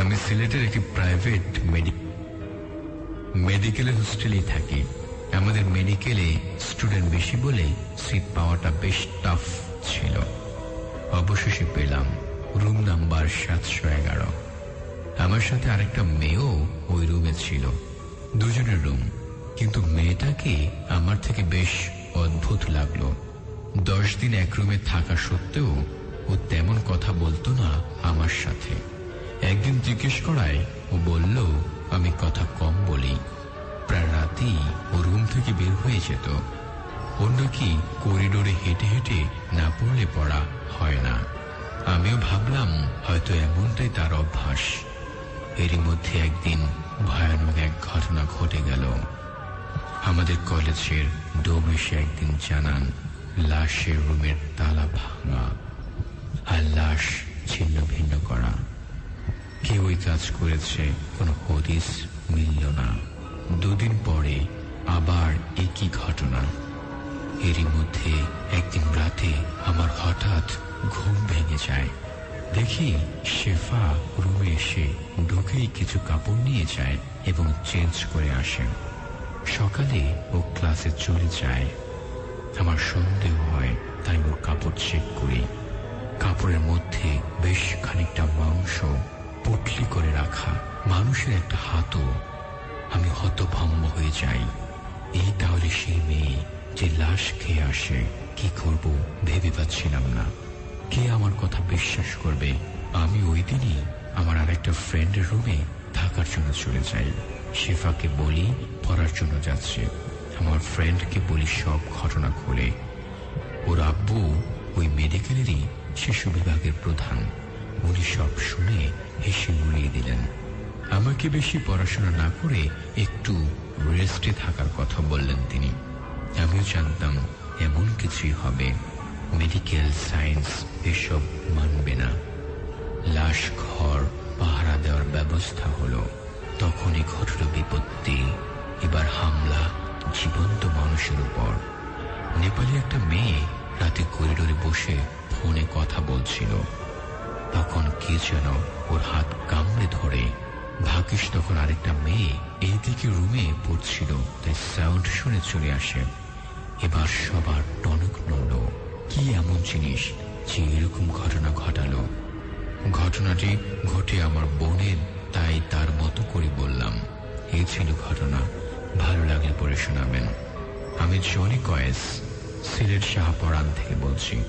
আমি সিলেটের একটি প্রাইভেট মেডিকেল হোস্টেলেই থাকি। আমাদের মেডিকেলে স্টুডেন্ট বেশি বলে সিট পাওয়াটা বেশ টাফ ছিল। অবশেষে পেলাম রুম নাম্বার সাতশো এগারো। আমার সাথে আরেকটা মেয়েও ওই রুমে ছিল। দুজনের রুম। কিন্তু মেয়েটাকে আমার থেকে বেশ অদ্ভুত লাগল। দশ দিন এক রুমে থাকা সত্ত্বেও ও তেমন কথা বলতো না আমার সাথে। একদিন জিজ্ঞেস করায় ও বলল, আমি কথা কম বলি। প্রায় রাতেই ও রুম থেকে বের হয়ে যেত। ওর নাকি করিডোরে হেঁটে হেঁটে না পড়লে পড়া হয় না। আমিও ভাবলাম, হয়তো এমনটাই তার অভ্যাস। এরই মধ্যে একদিন ভয়ানক এক ঘটনা ঘটে গেল। আমাদের কলেজের ডোম এসে একদিন জানান, লাশের রুমের তালা ভাঙা আর লাশ ছিন্ন ভিন্ন করা। কেউ ওই কাজ করেছে, কোনো হদিস মিলল না। দুদিন পরে আবার একই ঘটনা। এরই মধ্যে একদিন রাতে আমার হঠাৎ ঘুম ভেঙে যায়। দেখি শেফা রুমে এসে ঢুকেই কিছু কাপড় নিয়ে যায় এবং চেঞ্জ করে আসে। সকালে ও ক্লাসে চলে যায়। আমার সন্দেহ হয় তাই ওর কাপড় চেক করি। কাপড়ের মধ্যে বেশ খানিকটা মাংস পুটলি করে রাখা মানুষের একটা হাতও আমি হতভম্ব হয়ে যাই। এই তাহলে সেই মেয়ে যে লাশ খেয়ে আসে, কি করব ভেবে পাচ্ছিলাম না। কে আমার কথা বিশ্বাস করবে? আমি ওই দিনই আমার আর একটা ফ্রেন্ডের রুমে থাকার জন্য চলে যাই। শেফাকে বলি, পড়ার জন্য যাচ্ছে। আমার ফ্রেন্ডকে বলি সব ঘটনা খুলে। ওর আব্বু ওই মেডিকেলেরই শিশু বিভাগের প্রধান। উনি সব শুনে হেসে উড়িয়ে দিলেন। আমাকে বেশি পড়াশোনা না করে একটু রেস্টে থাকার কথা বললেন তিনি। আমিও জানতাম এমন কিছুই হবে। মেডিকেল, সায়েন্স এসব মানবে না। লাশ, ঘর, পাহারা দেওয়ার ব্যবস্থা হলো। তখনই ঘটল বিপত্তি। এবার হামলা জীবন্ত মানুষের উপর। নেপালি একটা মেয়ে রাতে করিডোরে বসে ফোনে কথা বলছিল। তখন কে যেন ওর হাত কামড়ে ধরে। ভাগ্যিস তখন আরেকটা মেয়ে এইদিকে রুমে পড়ছিল, তাই সাউন্ড শুনে চলে আসে। এবার সবার টনক নড়ল। কি এমন জিনিস যে এরকম ঘটনা ঘটালো? ঘটনাটি ঘটে আমার বোনের, তাই তার মতো করে বললাম। এই ছিল ঘটনা, ভালো লাগলে পরে শোনাবেন। আমি জনি কয়েস, সিলেট শাহপরান থেকে বলছি।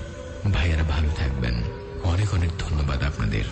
ভাইয়ারা ভালো থাকবেন। অনেক অনেক ধন্যবাদ আপনাদের।